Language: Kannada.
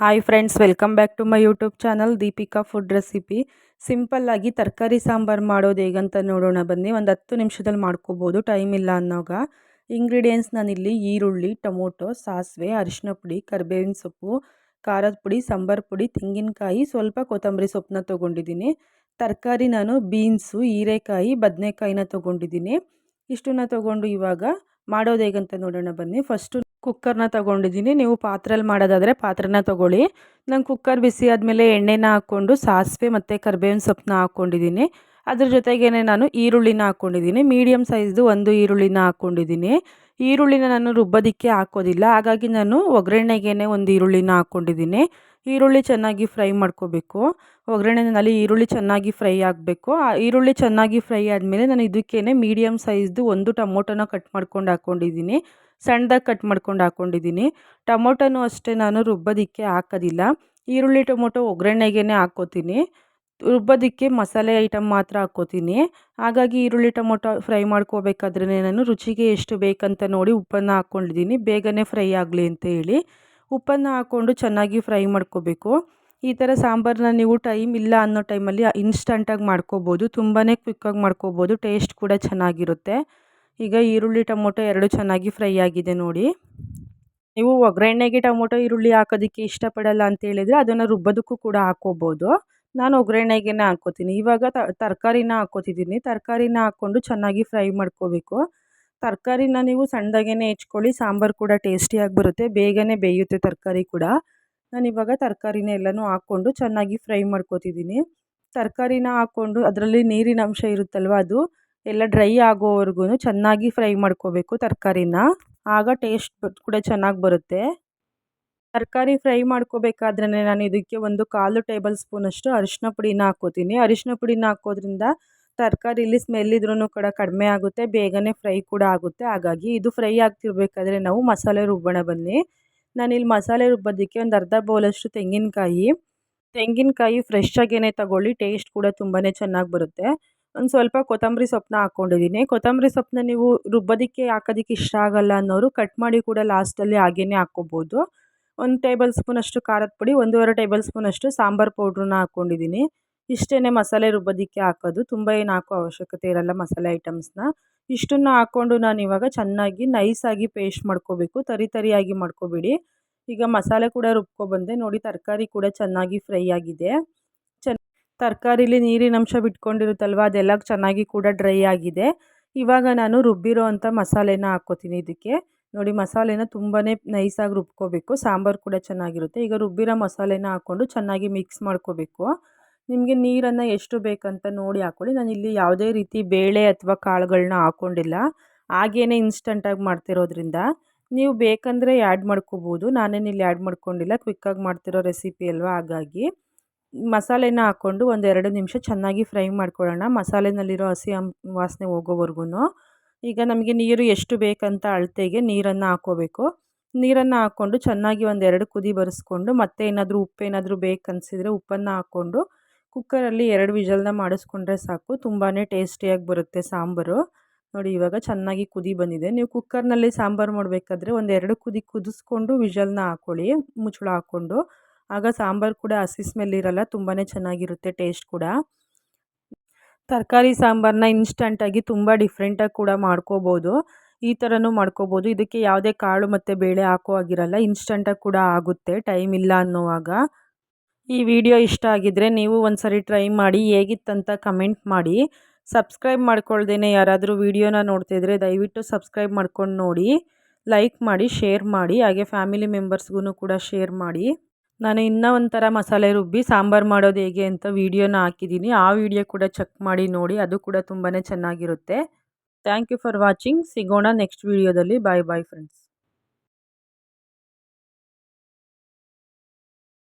Hi friends welcome back to my YouTube channel Deepika food recipe ಸಿಂಪಲ್ಲಾಗಿ ತರಕಾರಿ ಸಾಂಬಾರು ಮಾಡೋದು ಹೇಗಂತ ನೋಡೋಣ ಬನ್ನಿ. ಒಂದು ಹತ್ತು ನಿಮಿಷದಲ್ಲಿ ಮಾಡ್ಕೋಬೋದು ಟೈಮ್ ಇಲ್ಲ ಅನ್ನೋಗ ಇಂಗ್ರೀಡಿಯೆಂಟ್ಸ್ ನಾನಿಲ್ಲಿ ಈರುಳ್ಳಿ, ಟೊಮೊಟೊ, ಸಾಸಿವೆ ಅರಿಶಿನ ಪುಡಿ, ಕರಿಬೇವಿನ ಸೊಪ್ಪು, ಖಾರದ ಪುಡಿ, ಸಾಂಬಾರು ಪುಡಿ, ತೆಂಗಿನಕಾಯಿ, ಸ್ವಲ್ಪ ಕೊತ್ತಂಬರಿ ಸೊಪ್ಪನ್ನ ತೊಗೊಂಡಿದ್ದೀನಿ. ತರಕಾರಿ ನಾನು ಬೀನ್ಸು, ಹೀರೆಕಾಯಿ, ಬದನೆಕಾಯಿನ ತೊಗೊಂಡಿದ್ದೀನಿ. ಇಷ್ಟನ್ನ ತೊಗೊಂಡು ಇವಾಗ ಮಾಡೋದು ಹೇಗಂತ ನೋಡೋಣ ಬನ್ನಿ. ಫಸ್ಟು ಕುಕ್ಕರ್ನ ತೊಗೊಂಡಿದ್ದೀನಿ. ನೀವು ಪಾತ್ರೆಯಲ್ಲಿ ಮಾಡೋದಾದರೆ ಪಾತ್ರೆನ ತೊಗೊಳ್ಳಿ. ನಂಗೆ ಕುಕ್ಕರ್ ಬಿಸಿ ಆದಮೇಲೆ ಎಣ್ಣೆನ ಹಾಕ್ಕೊಂಡು ಸಾಸಿವೆ ಮತ್ತು ಕರ್ಬೇವಿನ ಸೊಪ್ಪನ್ನ ಹಾಕ್ಕೊಂಡಿದ್ದೀನಿ ಅದ್ರ ಜೊತೆಗೇ ನಾನು ಈರುಳ್ಳಿನ ಹಾಕ್ಕೊಂಡಿದ್ದೀನಿ. ಮೀಡಿಯಮ್ ಸೈಜ್ದು ಒಂದು ಈರುಳ್ಳಿನ ಹಾಕ್ಕೊಂಡಿದ್ದೀನಿ. ಈರುಳ್ಳಿನ ನಾನು ರುಬ್ಬೋದಕ್ಕೆ ಹಾಕೋದಿಲ್ಲ. ಹಾಗಾಗಿ ನಾನು ಒಗ್ಗರಣೆಗೇ ಒಂದು ಈರುಳ್ಳಿನ ಹಾಕ್ಕೊಂಡಿದ್ದೀನಿ. ಈರುಳ್ಳಿ ಚೆನ್ನಾಗಿ ಫ್ರೈ ಮಾಡ್ಕೋಬೇಕು. ಒಗ್ಗರಣೆನಲ್ಲಿ ಈರುಳ್ಳಿ ಚೆನ್ನಾಗಿ ಫ್ರೈ ಆಗಬೇಕು. ಆ ಈರುಳ್ಳಿ ಚೆನ್ನಾಗಿ ಫ್ರೈ ಆದಮೇಲೆ ನಾನು ಇದಕ್ಕೇ ಮೀಡಿಯಮ್ ಸೈಜ್ದು ಒಂದು ಟೊಮೊಟೊನ ಕಟ್ ಮಾಡ್ಕೊಂಡು ಹಾಕ್ಕೊಂಡಿದ್ದೀನಿ. ಸಣ್ಣದಾಗಿ ಕಟ್ ಮಾಡ್ಕೊಂಡು ಹಾಕ್ಕೊಂಡಿದ್ದೀನಿ. ಟೊಮೊಟೊನೂ ಅಷ್ಟೇ ನಾನು ರುಬ್ಬೋದಕ್ಕೆ ಹಾಕೋದಿಲ್ಲ. ಈರುಳ್ಳಿ ಟೊಮೊಟೊ ಒಗ್ಗರಣೆಗೇ ಹಾಕ್ಕೋತೀನಿ ರುಬ್ಬೋದಕ್ಕೆ ಮಸಾಲೆ ಐಟಮ್ ಮಾತ್ರ ಹಾಕ್ಕೋತೀನಿ. ಹಾಗಾಗಿ ಈರುಳ್ಳಿ ಟೊಮೊಟೊ ಫ್ರೈ ಮಾಡ್ಕೋಬೇಕಾದ್ರೆ ನಾನು ರುಚಿಗೆ ಎಷ್ಟು ಬೇಕಂತ ನೋಡಿ ಉಪ್ಪನ್ನು ಹಾಕ್ಕೊಂಡಿದ್ದೀನಿ. ಬೇಗನೆ ಫ್ರೈ ಆಗಲಿ ಅಂತ ಹೇಳಿ. ಉಪ್ಪನ್ನು ಹಾಕ್ಕೊಂಡು ಚೆನ್ನಾಗಿ ಫ್ರೈ ಮಾಡ್ಕೋಬೇಕು. ಈ ಥರ ಸಾಂಬಾರನ್ನ ನೀವು ಟೈಮ್ ಇಲ್ಲ ಅನ್ನೋ ಟೈಮಲ್ಲಿ ಇನ್ಸ್ಟಂಟಾಗಿ ಮಾಡ್ಕೋಬೋದು. ತುಂಬಾ ಕ್ವಿಕ್ಕಾಗಿ ಮಾಡ್ಕೋಬೋದು. ಟೇಸ್ಟ್ ಕೂಡ ಚೆನ್ನಾಗಿರುತ್ತೆ. ಈಗ ಈರುಳ್ಳಿ ಟೊಮೊಟೊ ಎರಡು ಚೆನ್ನಾಗಿ ಫ್ರೈ ಆಗಿದೆ ನೋಡಿ. ನೀವು ಒಗ್ಗರಣೆಗೆ ಟೊಮೊಟೊ ಈರುಳ್ಳಿ ಹಾಕೋದಕ್ಕೆ ಇಷ್ಟಪಡಲ್ಲ ಅಂತ ಹೇಳಿದರೆ ಅದನ್ನು ರುಬ್ಬೋದಕ್ಕೂ ಕೂಡ ಹಾಕ್ಕೋಬೋದು. ನಾನು ಒಗ್ಗರಣೆಗೇನೆ ಹಾಕ್ಕೋತೀನಿ. ಇವಾಗ ತರಕಾರಿನ ಹಾಕ್ಕೋತಿದ್ದೀನಿ. ತರಕಾರಿನ ಹಾಕ್ಕೊಂಡು ಚೆನ್ನಾಗಿ ಫ್ರೈ ಮಾಡ್ಕೋಬೇಕು. ತರಕಾರಿನ ನೀವು ಸಣ್ಣದಾಗೇ ಹೆಚ್ಕೊಳ್ಳಿ. ಸಾಂಬಾರು ಕೂಡ ಟೇಸ್ಟಿಯಾಗಿ ಬರುತ್ತೆ. ಬೇಗನೆ ಬೇಯುತ್ತೆ ತರಕಾರಿ ಕೂಡ. ನಾನು ಇವಾಗ ತರಕಾರಿನ ಎಲ್ಲನೂ ಹಾಕ್ಕೊಂಡು ಚೆನ್ನಾಗಿ ಫ್ರೈ ಮಾಡ್ಕೋತಿದ್ದೀನಿ. ತರಕಾರಿನ ಹಾಕ್ಕೊಂಡು ಅದರಲ್ಲಿ ನೀರಿನ ಅಂಶ ಇರುತ್ತಲ್ವ ಅದು, ಎಲ್ಲ ಡ್ರೈ ಆಗೋವರೆಗೂ ಚೆನ್ನಾಗಿ ಫ್ರೈ ಮಾಡ್ಕೋಬೇಕು ತರಕಾರಿನ. ಆಗ ಟೇಸ್ಟ್ ಕೂಡ ಚೆನ್ನಾಗಿ ಬರುತ್ತೆ. ತರಕಾರಿ ಫ್ರೈ ಮಾಡ್ಕೋಬೇಕಾದ್ರೆ ನಾನು ಇದಕ್ಕೆ ಒಂದು ಕಾಲು ಟೇಬಲ್ ಸ್ಪೂನಷ್ಟು ಅರಿಶಿನ ಪುಡಿನ ಹಾಕ್ಕೋತೀನಿ ಅರಿಶಿನ ಪುಡಿನ ಹಾಕೋದ್ರಿಂದ ತರಕಾರಿಲಿ ಸ್ಮೆಲ್ ಇದ್ರೂ ಕೂಡ ಕಡಿಮೆ ಆಗುತ್ತೆ, ಬೇಗನೆ ಫ್ರೈ ಕೂಡ ಆಗುತ್ತೆ. ಹಾಗಾಗಿ ಇದು ಫ್ರೈ ಆಗ್ತಿರ್ಬೇಕಾದ್ರೆ ನಾವು ಮಸಾಲೆ ರುಬ್ಬೋಣ ಬನ್ನಿ. ನಾನಿಲ್ಲಿ ಮಸಾಲೆ ರುಬ್ಬೋದಕ್ಕೆ ಒಂದು ಅರ್ಧ ಬೌಲಷ್ಟು ತೆಂಗಿನಕಾಯಿ. ತೆಂಗಿನಕಾಯಿ ಫ್ರೆಶ್ ಆಗೇ ತಗೊಳ್ಳಿ ಟೇಸ್ಟ್ ಕೂಡ ತುಂಬಾ ಚೆನ್ನಾಗಿ ಬರುತ್ತೆ. ಒಂದು ಸ್ವಲ್ಪ ಕೊತ್ತಂಬರಿ ಸೊಪ್ಪನ್ನ ಹಾಕ್ಕೊಂಡಿದ್ದೀನಿ ಕೊತ್ತಂಬರಿ ಸೊಪ್ಪನ್ನ ನೀವು ರುಬ್ಬೋದಕ್ಕೆ ಹಾಕೋದಕ್ಕೆ ಇಷ್ಟ ಆಗಲ್ಲ ಅನ್ನೋರು ಕಟ್ ಮಾಡಿ ಕೂಡ ಲಾಸ್ಟಲ್ಲಿ ಹಾಗೇ ಹಾಕ್ಕೋಬೋದು ಒಂದು ಟೇಬಲ್ ಸ್ಪೂನಷ್ಟು ಖಾರದ ಪುಡಿ, ಒಂದೂವರೆ ಟೇಬಲ್ ಸ್ಪೂನಷ್ಟು ಸಾಂಬಾರು ಪೌಡ್ರನ್ನ ಹಾಕ್ಕೊಂಡಿದ್ದೀನಿ ಇಷ್ಟೇ ಮಸಾಲೆ ರುಬ್ಬೋದಕ್ಕೆ ಹಾಕೋದು, ತುಂಬ ಏನು ಹಾಕೋ ಅವಶ್ಯಕತೆ ಇರಲ್ಲ ಮಸಾಲೆ ಐಟಮ್ಸ್ನ ಇಷ್ಟನ್ನು ಹಾಕ್ಕೊಂಡು ನಾನು ಇವಾಗ ಚೆನ್ನಾಗಿ ನೈಸಾಗಿ ಪೇಸ್ಟ್ ಮಾಡ್ಕೋಬೇಕು, ತರಿ ತರಿಯಾಗಿ ಮಾಡ್ಕೋಬೇಡಿ. ಈಗ ಮಸಾಲೆ ಕೂಡ ರುಬ್ಕೊಬಂದೆ ನೋಡಿ ತರಕಾರಿ ಕೂಡ ಚೆನ್ನಾಗಿ ಫ್ರೈ ಆಗಿದೆ. ತರಕಾರಿಲಿ ನೀರಿನಂಶ ಬಿಟ್ಕೊಂಡಿರುತ್ತಲ್ವ, ಅದೆಲ್ಲ ಚೆನ್ನಾಗಿ ಕೂಡ ಡ್ರೈ ಆಗಿದೆ. ಇವಾಗ ನಾನು ರುಬ್ಬಿರೋ ಅಂಥ ಮಸಾಲೆನ ಹಾಕ್ಕೋತೀನಿ ಇದಕ್ಕೆ. ನೋಡಿ ಮಸಾಲೆನ ತುಂಬಾ ನೈಸಾಗಿ ರುಬ್ಕೋಬೇಕು. ಸಾಂಬಾರು ಕೂಡ ಚೆನ್ನಾಗಿರುತ್ತೆ. ಈಗ ರುಬ್ಬಿರೋ ಮಸಾಲೆನ ಹಾಕ್ಕೊಂಡು ಚೆನ್ನಾಗಿ ಮಿಕ್ಸ್ ಮಾಡ್ಕೋಬೇಕು. ನಿಮಗೆ ನೀರನ್ನು ಎಷ್ಟು ಬೇಕಂತ ನೋಡಿ ಹಾಕ್ಕೊಳ್ಳಿ ಇಲ್ಲಿ ಯಾವುದೇ ರೀತಿ ಬೇಳೆ ಅಥವಾ ಕಾಳುಗಳನ್ನ ಹಾಕ್ಕೊಂಡಿಲ್ಲ ಹಾಗೇನೆ ಇನ್ಸ್ಟಂಟಾಗಿ ಮಾಡ್ತಿರೋದ್ರಿಂದ ನೀವು ಬೇಕಂದರೆ ಆ್ಯಡ್ ಮಾಡ್ಕೋಬೋದು. ನಾನೇನು ಇಲ್ಲಿ ಆ್ಯಡ್ ಮಾಡ್ಕೊಂಡಿಲ್ಲ. ಕ್ವಿಕ್ಕಾಗಿ ಮಾಡ್ತಿರೋ ರೆಸಿಪಿ ಅಲ್ವಾ? ಹಾಗಾಗಿ ಮಸಾಲೆನ ಹಾಕ್ಕೊಂಡು ಒಂದು ಎರಡು ನಿಮಿಷ ಚೆನ್ನಾಗಿ ಫ್ರೈ ಮಾಡ್ಕೊಳ್ಳೋಣ. ಮಸಾಲೆನಲ್ಲಿರೋ ಹಸಿ ವಾಸನೆ ಹೋಗೋವರೆಗೂ ಈಗ ನಮಗೆ ನೀರು ಎಷ್ಟು ಬೇಕಂತ ಅಳತೆಗೆ ನೀರನ್ನು ಹಾಕ್ಕೋಬೇಕು ನೀರನ್ನು ಹಾಕ್ಕೊಂಡು ಚೆನ್ನಾಗಿ ಒಂದೆರಡು ಕುದಿ ಬರೆಸ್ಕೊಂಡು ಮತ್ತೆ ಏನಾದರೂ ಉಪ್ಪೇನಾದರೂ ಬೇಕನ್ಸಿದ್ರೆ ಉಪ್ಪನ್ನು ಹಾಕ್ಕೊಂಡು ಕುಕ್ಕರಲ್ಲಿ ಎರಡು ವಿಜಲ್ನ ಮಾಡಿಸ್ಕೊಂಡ್ರೆ ಸಾಕು. ತುಂಬಾ ಟೇಸ್ಟಿಯಾಗಿ ಬರುತ್ತೆ ಸಾಂಬಾರು. ನೋಡಿ ಇವಾಗ ಚೆನ್ನಾಗಿ ಕುದಿ ಬಂದಿದೆ. ನೀವು ಕುಕ್ಕರ್ನಲ್ಲಿ ಸಾಂಬಾರು ಮಾಡಬೇಕಾದ್ರೆ ಒಂದೆರಡು ಕುದಿ ಕುದಿಸ್ಕೊಂಡು ವಿಜಲ್ನ ಹಾಕ್ಕೊಳ್ಳಿ ಮುಚ್ಚಳ ಹಾಕ್ಕೊಂಡು. ಆಗ ಸಾಂಬಾರು ಕೂಡ ಹಸಿ ಸ್ಮೆಲ್ ಇರಲ್ಲ ತುಂಬಾ ಚೆನ್ನಾಗಿರುತ್ತೆ ಟೇಸ್ಟ್ ಕೂಡ. ತರಕಾರಿ ಸಾಂಬಾರನ್ನ ಇನ್ಸ್ಟಂಟಾಗಿ ತುಂಬ ಡಿಫ್ರೆಂಟಾಗಿ ಕೂಡ ಮಾಡ್ಕೋಬೋದು. ಈ ಥರನೂ ಮಾಡ್ಕೋಬೋದು. ಇದಕ್ಕೆ ಯಾವುದೇ ಕಾಳು ಮತ್ತು ಬೇಳೆ ಹಾಕೋ ಆಗಿರಲ್ಲ ಇನ್ಸ್ಟಂಟಾಗಿ ಕೂಡ ಆಗುತ್ತೆ ಟೈಮ್ ಇಲ್ಲ ಅನ್ನೋವಾಗ. ಈ ವಿಡಿಯೋ ಇಷ್ಟ ಆಗಿದ್ದರೆ ನೀವು ಒಂದು ಸರಿ ಟ್ರೈ ಮಾಡಿ ಹೇಗಿತ್ತಂತ ಕಮೆಂಟ್ ಮಾಡಿ. ಸಬ್ಸ್ಕ್ರೈಬ್ ಮಾಡ್ಕೊಳ್ದೇನೆ ಯಾರಾದರೂ ವೀಡಿಯೋನ ನೋಡ್ತಿದ್ರೆ ದಯವಿಟ್ಟು ಸಬ್ಸ್ಕ್ರೈಬ್ ಮಾಡ್ಕೊಂಡು ನೋಡಿ. ಲೈಕ್ ಮಾಡಿ ಶೇರ್ ಮಾಡಿ, ಹಾಗೆ ಫ್ಯಾಮಿಲಿ ಮೆಂಬರ್ಸ್ಗೂ ಕೂಡ ಶೇರ್ ಮಾಡಿ. ನಾನು ಇನ್ನೂ ಒಂಥರ ಮಸಾಲೆ ರುಬ್ಬಿ ಸಾಂಬಾರು ಮಾಡೋದು ಹೇಗೆ ಅಂತ ವೀಡಿಯೋನ ಹಾಕಿದ್ದೀನಿ. ಆ ವಿಡಿಯೋ ಕೂಡ ಚೆಕ್ ಮಾಡಿ ನೋಡಿ, ಅದು ಕೂಡ ತುಂಬಾ ಚೆನ್ನಾಗಿರುತ್ತೆ. ಥ್ಯಾಂಕ್ ಯು ಫಾರ್ ವಾಚಿಂಗ್ ಸಿಗೋಣ ನೆಕ್ಸ್ಟ್ ವೀಡಿಯೋದಲ್ಲಿ. Bye bye friends